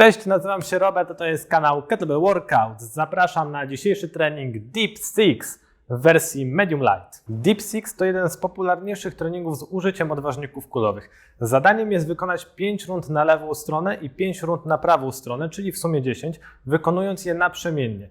Cześć, nazywam się Robert, a to jest kanał Kettlebell Workout. Zapraszam na dzisiejszy trening Deep Six w wersji Medium Light. Deep Six to jeden z popularniejszych treningów z użyciem odważników kulowych. Zadaniem jest wykonać 5 rund na lewą stronę i 5 rund na prawą stronę, czyli w sumie 10, wykonując je naprzemiennie.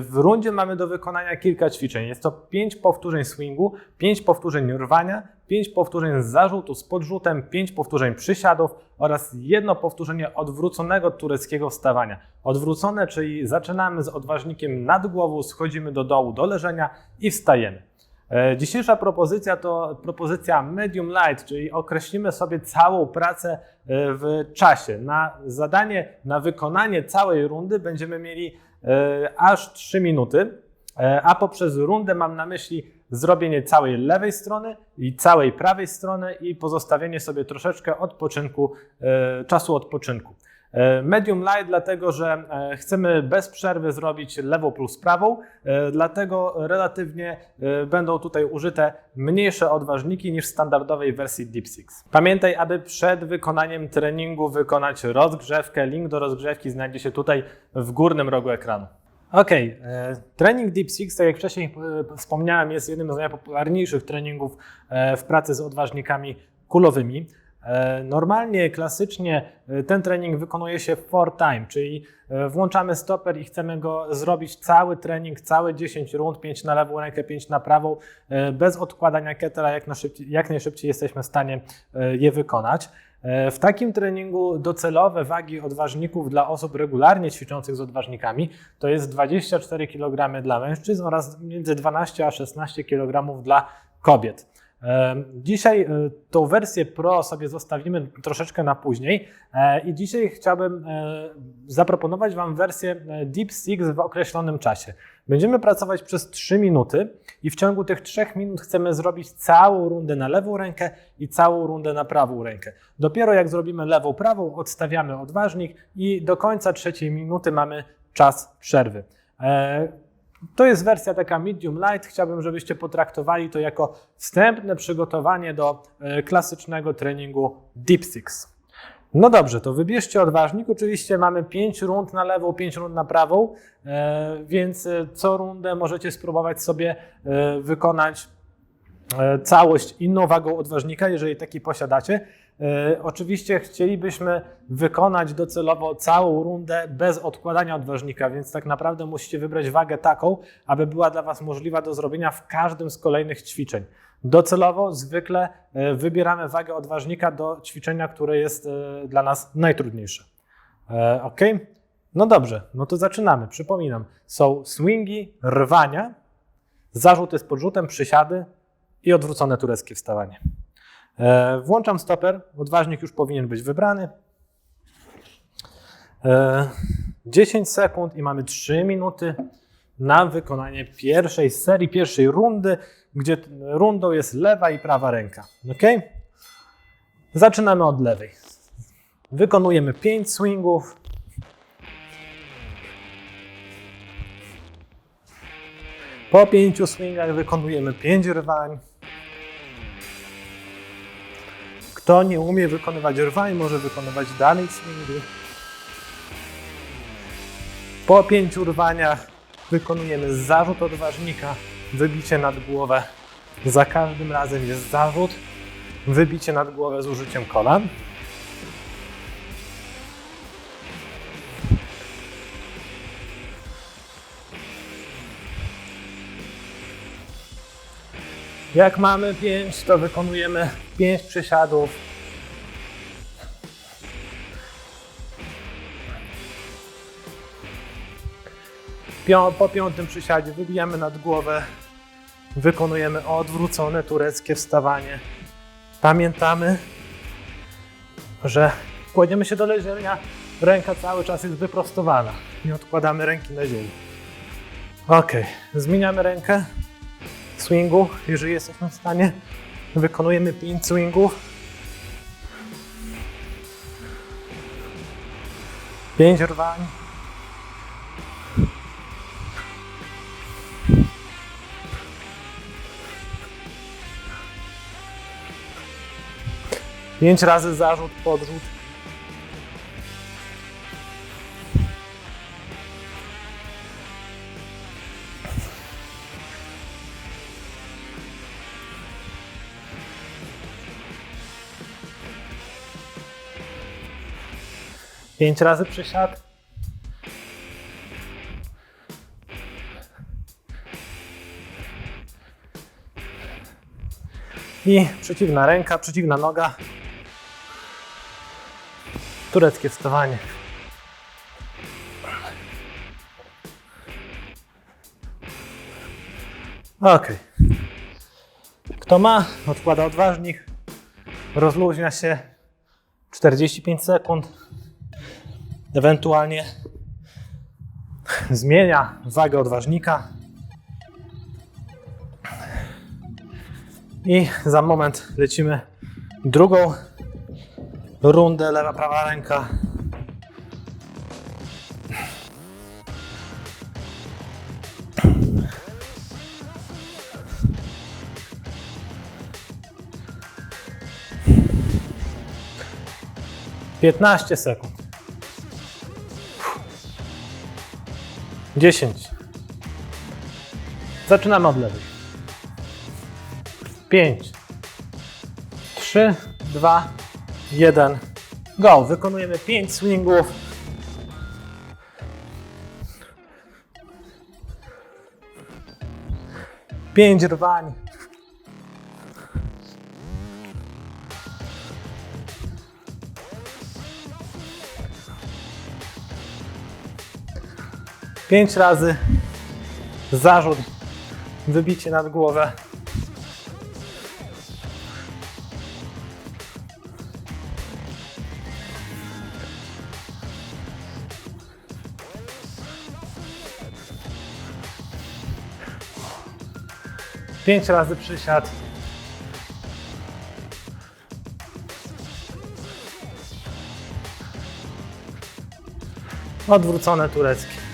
W rundzie mamy do wykonania kilka ćwiczeń. Jest to 5 powtórzeń swingu, 5 powtórzeń rwania, 5 powtórzeń z zarzutu z podrzutem, 5 powtórzeń przysiadów oraz jedno powtórzenie odwróconego tureckiego wstawania. Odwrócone, czyli zaczynamy z odważnikiem nad głową, schodzimy do dołu do leżenia i wstajemy. E, Dzisiejsza propozycja to propozycja medium light, czyli określimy sobie całą pracę e, w czasie. Na zadanie, na wykonanie całej rundy będziemy mieli e, aż 3 minuty, a poprzez rundę mam na myśli zrobienie całej lewej strony i całej prawej strony i pozostawienie sobie troszeczkę odpoczynku, e, czasu odpoczynku. E, Medium light, dlatego że e, chcemy bez przerwy zrobić lewą plus prawą, dlatego relatywnie będą tutaj użyte mniejsze odważniki niż w standardowej wersji Deep Six. Pamiętaj, aby przed wykonaniem treningu wykonać rozgrzewkę. Link do rozgrzewki znajdzie się tutaj w górnym rogu ekranu. Ok, trening Deep Six, tak jak wcześniej e, wspomniałem, jest jednym z najpopularniejszych treningów e, w pracy z odważnikami kulowymi. E, Normalnie, klasycznie e, ten trening wykonuje się for time, czyli e, włączamy stoper i chcemy go zrobić cały trening, całe 10 rund, 5 na lewą rękę, 5 na prawą, e, bez odkładania kettlera, jak, jak najszybciej jesteśmy w stanie e, je wykonać. E, W takim treningu docelowe wagi odważników dla osób regularnie ćwiczących z odważnikami to jest 24 kg dla mężczyzn oraz między 12 a 16 kg dla kobiet. E, Dzisiaj e, tą wersję Pro sobie zostawimy troszeczkę na później e, i dzisiaj chciałbym zaproponować Wam wersję Deep Six w określonym czasie. Będziemy pracować przez 3 minuty i w ciągu tych 3 minut chcemy zrobić całą rundę na lewą rękę i całą rundę na prawą rękę. Dopiero jak zrobimy lewą, prawą, odstawiamy odważnik i do końca trzeciej minuty mamy czas przerwy. To jest wersja taka medium light. Chciałbym, żebyście potraktowali to jako wstępne przygotowanie do e, klasycznego treningu Deep Six. No dobrze, to wybierzcie odważnik. Oczywiście mamy 5 rund na lewą, 5 rund na prawą, e, więc e, co rundę możecie spróbować sobie wykonać całość inną wagą odważnika, jeżeli taki posiadacie. E, Oczywiście chcielibyśmy wykonać docelowo całą rundę bez odkładania odważnika, więc tak naprawdę musicie wybrać wagę taką, aby była dla Was możliwa do zrobienia w każdym z kolejnych ćwiczeń. Docelowo zwykle e, wybieramy wagę odważnika do ćwiczenia, które jest e, dla nas najtrudniejsze. Ok? No dobrze, no to zaczynamy. Przypominam, są swingi, rwania, zarzuty z podrzutem, przysiady i odwrócone tureckie wstawanie. E, Włączam stoper, odważnik już powinien być wybrany. E, 10 sekund i mamy 3 minuty na wykonanie pierwszej serii, pierwszej rundy, gdzie rundą jest lewa i prawa ręka. Ok? Zaczynamy od lewej. Wykonujemy 5 swingów. Po 5 swingach wykonujemy 5 rwań. Kto nie umie wykonywać rwań, może wykonywać dalej swingi. Po pięciu rwaniach wykonujemy zarzut odważnika, wybicie nad głowę. Za każdym razem jest zarzut, wybicie nad głowę z użyciem kolan. Jak mamy 5, to wykonujemy 5 przysiadów. Po piątym przysiadzie wybijamy nad głowę. Wykonujemy odwrócone tureckie wstawanie. Pamiętamy, że kładziemy się do leżenia, ręka cały czas jest wyprostowana. Nie odkładamy ręki na ziemi. Ok, zmieniamy rękę swingu, jeżeli jesteśmy w stanie. Wykonujemy 5 swingów. 5 rwań. Pięć razy zarzut, podrzut. Pięć razy przysiad. I przeciwna ręka, przeciwna noga. Tureckie wstawanie. Ok. Kto ma, odkłada odważnik, rozluźnia się 45 sekund, ewentualnie zmienia wagę odważnika i za moment lecimy drugą rundę lewa, prawa ręka. Piętnaście sekund. Dziesięć. Zaczynamy od lewej. Pięć. Trzy, dwa, jeden. Go. Wykonujemy pięć swingów. Pięć rwań. Pięć razy zarzut, wybicie nad głowę. Pięć razy przysiad. Odwrócone tureckie.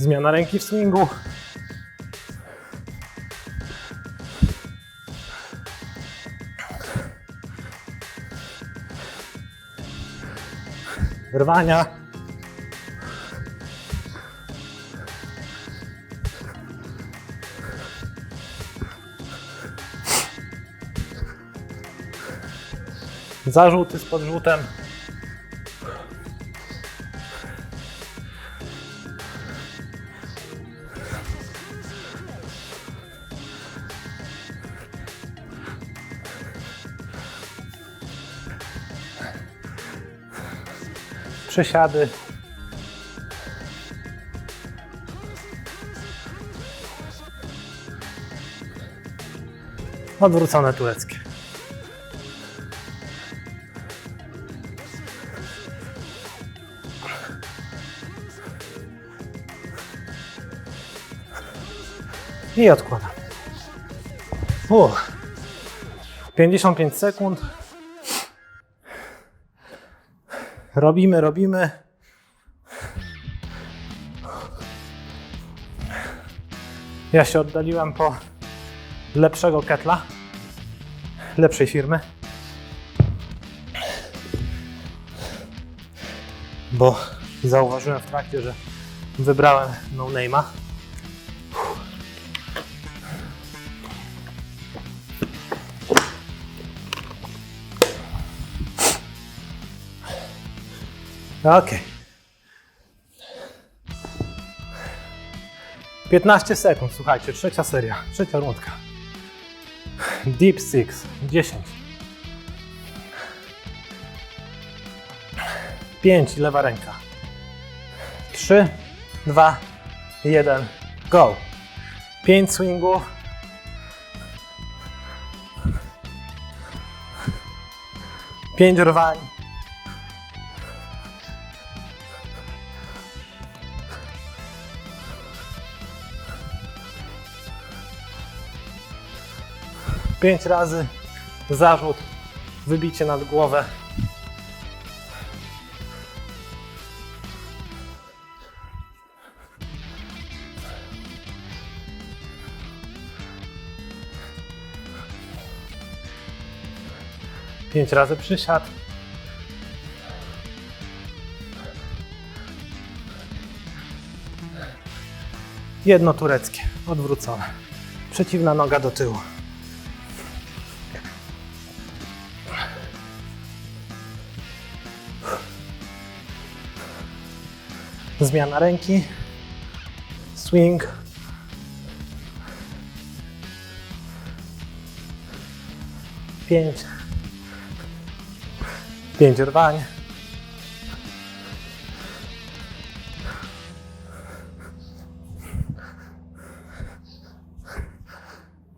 Zmiana ręki w swingu. Rwania. Zarzuty z podrzutem. Przesiady. Odwrócone tureckie. I odkładam. Uch. 55 sekund. Robimy, robimy. Ja się oddaliłem po lepszego ketla, lepszej firmy. Bo zauważyłem w trakcie, że wybrałem no name'a. Okej. 15 sekund, słuchajcie, trzecia seria, trzecia rundka. Deep Six, 10. 5, lewa ręka. 3, 2, 1, go. 5 swingów. Pięć rwań. Pięć razy zarzut, wybicie nad głowę. Pięć razy przysiad. Jedno tureckie, odwrócone. Przeciwna noga do tyłu. Zmiana ręki. Swing. Pięć. Pięć rwań.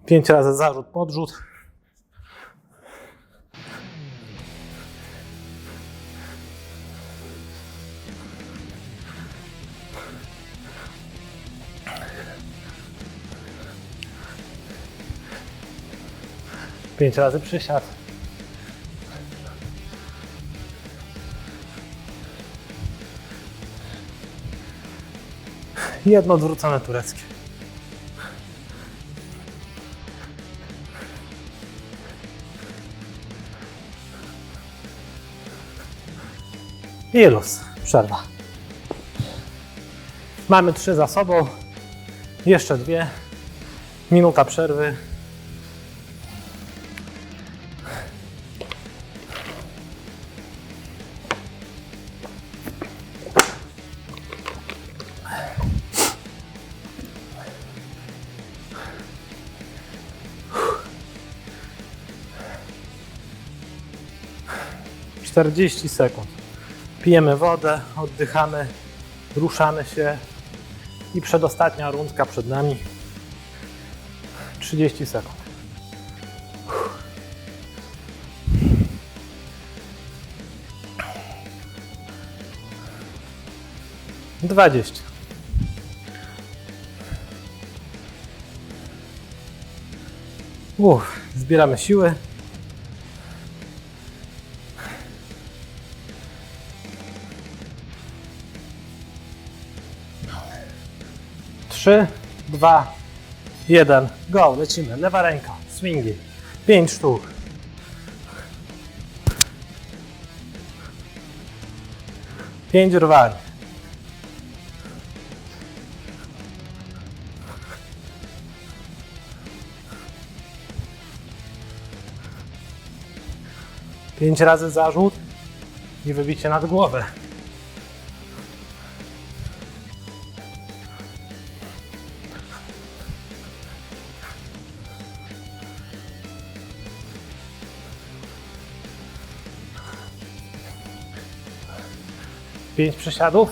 Pięć razy zarzut, podrzut. Pięć razy przysiad. Jedno odwrócone tureckie. I luz. Przerwa. Mamy trzy za sobą. Jeszcze dwie. Minuta przerwy. Czterdzieści sekund. Pijemy wodę, oddychamy, ruszamy się i przedostatnia rundka przed nami. 30 sekund. Dwadzieścia. Uff, zbieramy siły. Trzy, dwa, jeden. Go, lecimy. Lewa ręka, swingi. Pięć sztuk. Pięć rwań. Pięć razy zarzut i wybicie nad głowę. Pięć przysiadów.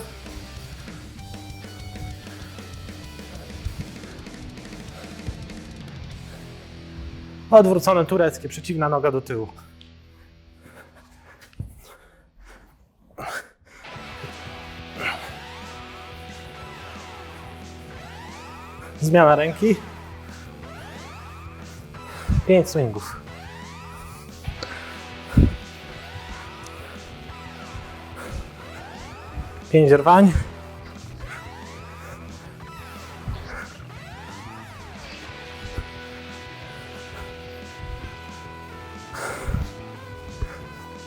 Odwrócone tureckie, przeciwna noga do tyłu. Zmiana ręki. Pięć swingów. Pięć rwań.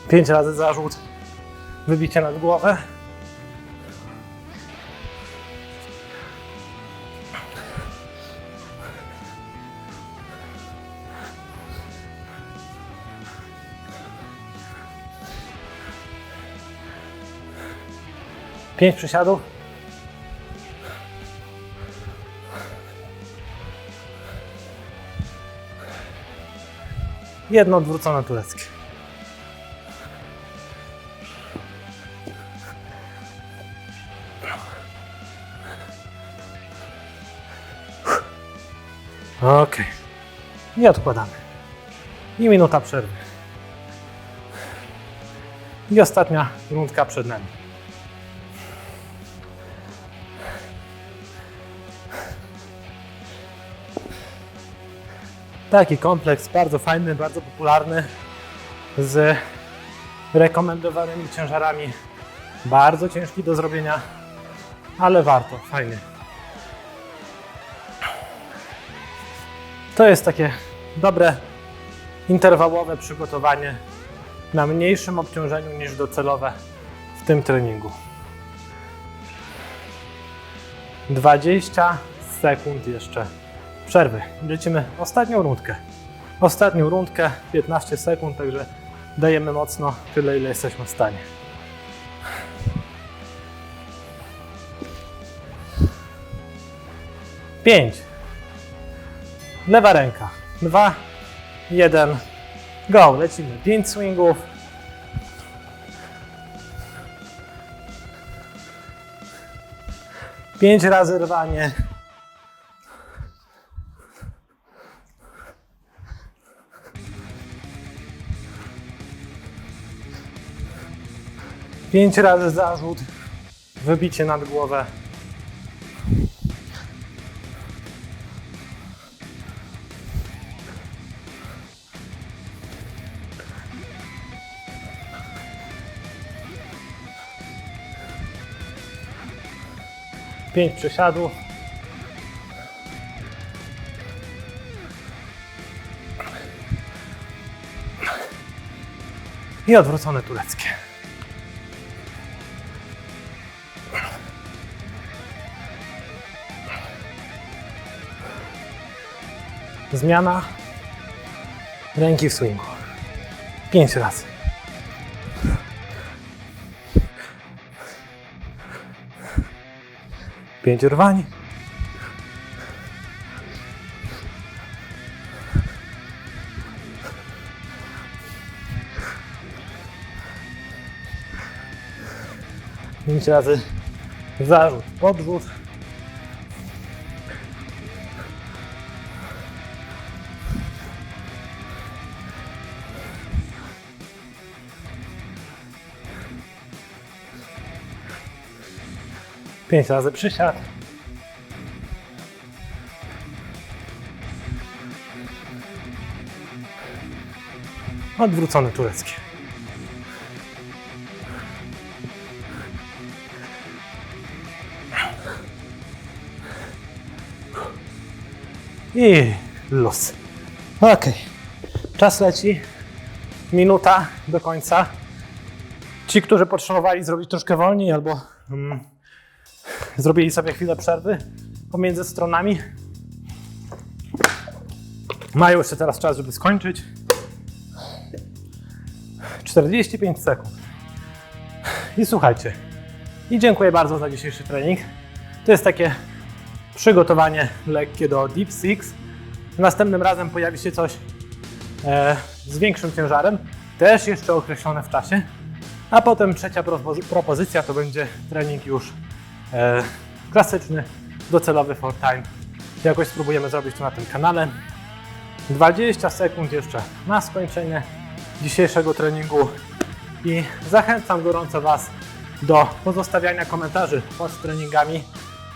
Pięć razy zarzut. Wybicie nad głowę. Pięć przysiadów. Jedno odwrócone tureckie. Ok. I odkładamy. I minuta przerwy. I ostatnia rundka przed nami. Taki kompleks, bardzo fajny, bardzo popularny, z rekomendowanymi ciężarami. Bardzo ciężki do zrobienia, ale warto, fajny. To jest takie dobre, interwałowe przygotowanie na mniejszym obciążeniu niż docelowe w tym treningu. 20 sekund jeszcze przerwy. Lecimy ostatnią rundkę. Ostatnią rundkę, 15 sekund, także dajemy mocno tyle, ile jesteśmy w stanie. Pięć. Lewa ręka. Dwa, jeden, go. Lecimy. Pięć swingów. Pięć razy rwanie. Pięć razy zarzut. Wybicie nad głowę. Pięć przesiadów. I odwrócone tureckie. Zmiana ręki w swingu. Pięć razy. Pięć rwań. Pięć razy zarzut, podrzut. Pięć razy przysiad. Odwrócone tureckie. I luz. Ok. Czas leci. Minuta do końca. Ci, którzy potrzebowali zrobić troszkę wolniej albo mm, zrobili sobie chwilę przerwy pomiędzy stronami. Mają jeszcze teraz czas, żeby skończyć. 45 sekund. I słuchajcie. I dziękuję bardzo za dzisiejszy trening. To jest takie przygotowanie lekkie do Deep Six. Następnym razem pojawi się coś e, z większym ciężarem, też jeszcze określone w czasie. A potem trzecia propozy- propozycja to będzie trening już klasyczny, docelowy for time. Jakoś spróbujemy zrobić to na tym kanale. 20 sekund jeszcze na skończenie dzisiejszego treningu i zachęcam gorąco Was do pozostawiania komentarzy pod treningami.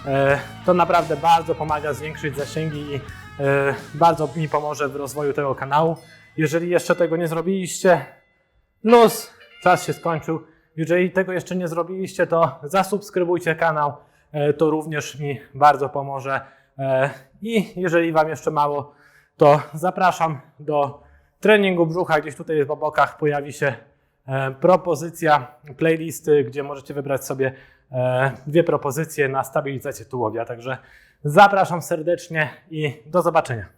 E, To naprawdę bardzo pomaga zwiększyć zasięgi i e, bardzo mi pomoże w rozwoju tego kanału. Jeżeli jeszcze tego nie zrobiliście, luz, czas się skończył. Jeżeli tego jeszcze nie zrobiliście, to zasubskrybujcie kanał. E, To również mi bardzo pomoże. E, I jeżeli Wam jeszcze mało, to zapraszam do treningu brzucha. Gdzieś tutaj po bokach pojawi się e, propozycja playlisty, gdzie możecie wybrać sobie dwie propozycje na stabilizację tułowia. Także zapraszam serdecznie i do zobaczenia.